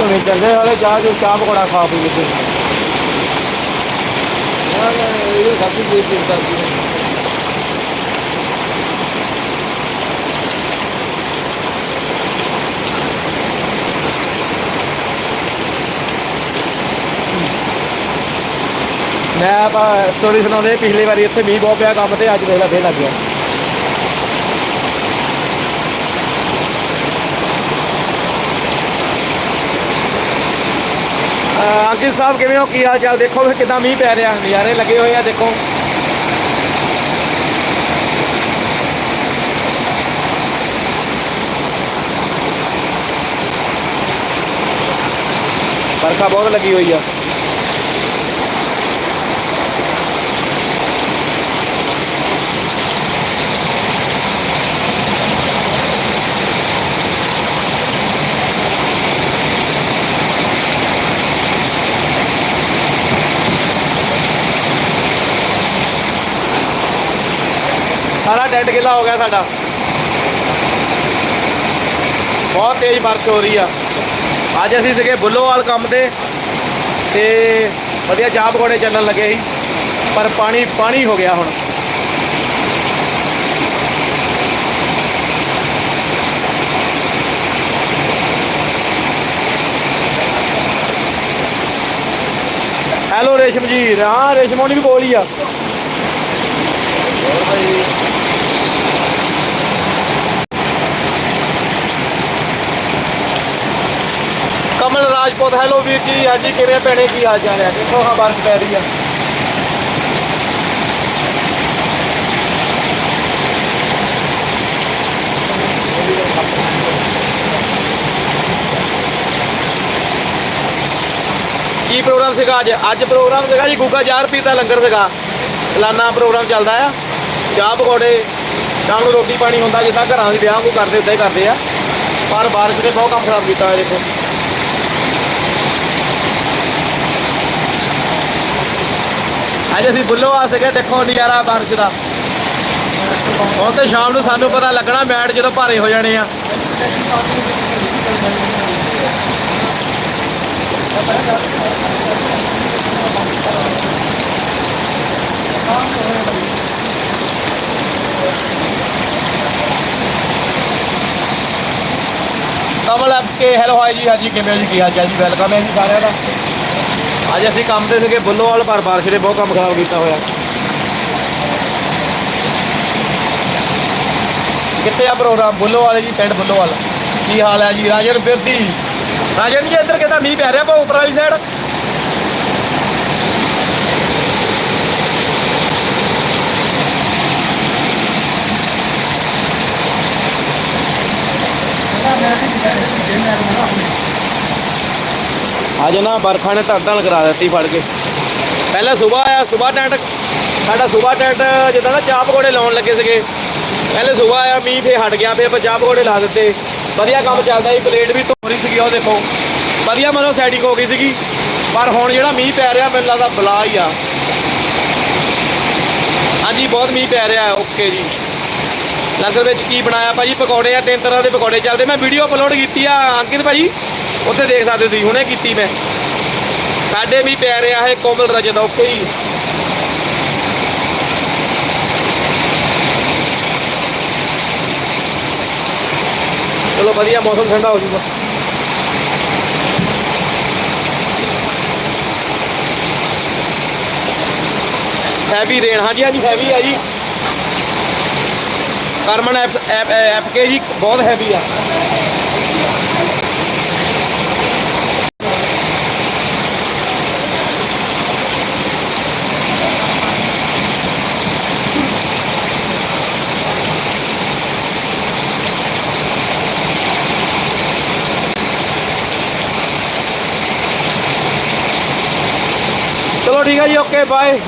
ਨੇ ਚੱਲੇ ਵਾਲੇ ਚਾਹ ਜੋ ਚਾਹ ਪਕੌੜਾ ਖਾ ਪੀ ਲਿੱਤੇ ਇਹ ਕਰਦੀ ਹੈ ਮੈਂ ਆਪਾਂ ਸਟੋਰੀ ਸੁਣਾਉਂਦੇ ਪਿਛਲੀ ਵਾਰੀ ਇੱਥੇ ਮੀਂਹ ਬਹੁਤ ਪਿਆ ਕੰਮ ਤੇ ਅੱਜ ਦੇਖ ਲੈ ਫੇਰ ਲੱਗ ਗਿਆ। ਅਹ ਸਾਹਿਬ ਕਿਵੇਂ ਹੋ? ਕੀ ਹਾਲ ਚਾਲ? ਦੇਖੋ ਫਿਰ ਕਿਦਾਂ ਮੀਂਹ ਪੈ ਰਿਹਾ, ਨਜ਼ਾਰੇ ਲੱਗੇ ਹੋਏ ਆ, ਦੇਖੋ। ਵਰਖਾ ਬਹੁਤ ਲੱਗੀ ਹੋਈ ਆ। ਸਾਰਾ ਡੈਡ ਗਿੱਲਾ ਹੋ ਗਿਆ ਸਾਡਾ। ਬਹੁਤ ਤੇਜ਼ ਬਾਰਿਸ਼ ਹੋ ਰਹੀ ਆ। ਅੱਜ ਅਸੀਂ ਸੀਗੇ ਬੁੱਲੋਵਾਲ ਕੰਮ ਤੇ ਤੇ ਵਧੀਆ ਚਾਹ ਪਕੌੜੇ ਚੱਲਣ ਲੱਗੇ ਸੀ, ਪਰ ਪਾਣੀ ਪਾਣੀ ਹੋ ਗਿਆ ਹੁਣ। ਹੈਲੋ ਰੇਸ਼ਮ ਜੀ ਹਾਂ ਰੇਸ਼ਮ ਹੋਣੀ ਵੀ ਕੋਲ ਹੀ ਆ। ਹੋਰ ਭਾਈ ਕਮਲ ਹੈਲੋ ਵੀਰ ਜੀ ਹਾਂਜੀ ਕਿਵੇਂ ਭੈਣੇ ਕੀ ਹਾਲ ਚਾਲ ਹੈ ਦੇਖੋ ਹਾਂ ਬਾਰਿਸ਼ ਪੈ ਰਹੀ ਆ? ਕੀ ਪ੍ਰੋਗਰਾਮ ਸੀਗਾ ਅੱਜ? ਅੱਜ ਪ੍ਰੋਗਰਾਮ ਸੀਗਾ ਜੀ, ਗੁੱਗਾ ਚਾਹ ਰੁਪਏ ਦਾ ਲੰਗਰ ਸੀਗਾ। ਸਾਲਾਨਾ ਪ੍ਰੋਗਰਾਮ ਚੱਲਦਾ ਆ। ਚਾਹ ਪਕੌੜੇ ਸ਼ਾਮ ਨੂੰ ਰੋਟੀ ਪਾਣੀ ਹੁੰਦਾ, ਜਿੱਦਾਂ ਘਰਾਂ ਦੇ ਵਿਆਹ ਨੂੰ ਕਰਦੇ, ਉਦਾਂ ਹੀ ਕਰਦੇ ਆ। ਪਰ ਬਾਰਿਸ਼ ਨੇ ਬਹੁਤ ਕੰਮ ਖਰਾਬ ਕੀਤਾ ਹੋਇਆ, ਦੇਖੋ। ਅੱਜ ਅਸੀਂ ਬੁੱਲੋ ਆ ਸੀਗੇ ਦੇਖੋ ਨਜ਼ਾਰਾ ਬਾਰਿਸ਼ ਦਾ। ਹੁਣ ਤੇ ਸ਼ਾਮ ਨੂੰ ਸਾਨੂੰ ਪਤਾ ਲੱਗਣਾ ਮੈਟ ਜਦੋਂ ਭਾਰੇ ਹੋ ਜਾਣੇ ਆ। ਕਮਲ ਐਪ ਕੇ ਹੈਲੋ ਹਾਈ ਜੀ, ਹਾਂਜੀ, ਕਿਵੇਂ ਹੋ ਜੀ? ਕੀ ਹਾਲ ਚਾਲ ਜੀ? ਵੈਲਕਮ ਹੈ ਜੀ ਸਾਰਿਆਂ ਦਾ। ਅੱਜ ਅਸੀਂ ਕੰਮ ਤੇ ਸੀਗੇ, ਬੁੱਲੋਵਾਲ ਪਰ ਬਾਰਿਸ਼ ਨੇ ਬਹੁਤ ਕੰਮ ਖਰਾਬ ਕੀਤਾ ਹੋਇਆ। ਕਿੱਥੇ ਆ ਪ੍ਰੋਗਰਾਮ? ਬੁੱਲੋਵਾਲ ਜੀ, ਪਿੰਡ ਬੁੱਲੋਵਾਲ। ਕੀ ਹਾਲ ਹੈ ਜੀ? ਰਾਜਨ ਬਿਰਦੀ ਰਾਜਨ ਜੀ, ਇੱਧਰ ਕਿਤਾ ਮੀਂਹ ਪੈ ਰਿਹਾ ਪਾ ਉੱਪਰ ਵਾਲੀ ਸਾਈਡ ਅੱਜ ਨਾ ਬਰਖਾ ਨੇ ਧੜਧੜ ਕਰਾ ਦਿੱਤੀ ਫੜ ਕੇ। ਪਹਿਲਾਂ ਸਵੇਰ ਆਇਆ, ਸਵੇਰ ਟੈਂਟ, ਸਾਡਾ ਸਵੇਰ ਟੈਂਟ ਜਿੱਦਾਂ ਨਾ ਚਾਹ ਪਕੌੜੇ ਲਾਉਣ ਲੱਗੇ ਸੀਗੇ। ਪਹਿਲੇ ਸਵੇਰ ਆਇਆ, ਮੀਂਹ ਫੇ ਹਟ ਗਿਆ ਫੇ ਆਪਾਂ ਚਾਹ ਪਕੌੜੇ ਲਾ ਦਿੱਤੇ। ਵਧੀਆ ਕੰਮ ਚੱਲਦਾ ਸੀ, ਪਲੇਟ ਵੀ ਧੋ ਰਹੀ ਸੀਗੀ, ਉਹ ਦੇਖੋ। ਵਧੀਆ ਮਤਲਬ ਸੈਟਿੰਗ ਹੋ ਗਈ ਸੀਗੀ। ਪਰ ਹੁਣ ਜਿਹੜਾ ਮੀਂਹ ਪੈ ਰਿਹਾ, ਮੈਨੂੰ ਲੱਗਦਾ ਬਲਾ ਹੀ ਆ। ਹਾਂਜੀ, ਬਹੁਤ ਮੀਂਹ ਪੈ ਰਿਹਾ, ਓਕੇ ਜੀ। ਲੰਗਰ ਵਿੱਚ ਕੀ ਬਣਾਇਆ? ਭਾਜੀ, ਪਕੌੜੇ ਆ, ਤਿੰਨ ਤਰ੍ਹਾਂ ਦੇ ਪਕੌੜੇ ਚੱਲਦੇ। ਮੈਂ ਵੀਡੀਓ ਅਪਲੋਡ ਕੀਤੀ ਆ, ਅੰਕਿਤ ਭਾਜੀ। ਉੱਥੇ ਦੇਖ ਸਕਦੇ ਹੋ ਤੁਸੀਂ, ਹੁਣੇ ਕੀਤੀ ਮੈਂ। ਸਾਡੇ ਵੀ ਪੈ ਰਿਹਾ ਹੈ ਕੋਮਲ ਰਜਤ ਓਕੇ ਜੀ। ਚਲੋ ਵਧੀਆ, ਮੌਸਮ ਠੰਡਾ ਹੋ ਜੂਗਾ। ਹੈਵੀ ਰੇਨ ਹਾਂਜੀ ਹਾਂਜੀ ਹੈਵੀ ਆ ਜੀ। ਕਰਮਨ ਐਪ ਐਪ ਕੇ ਜੀ, ਬਹੁਤ ਹੈਵੀ ਆ। ਠੀਕ ਹੈ ਜੀ ਓਕੇ ਬਾਏ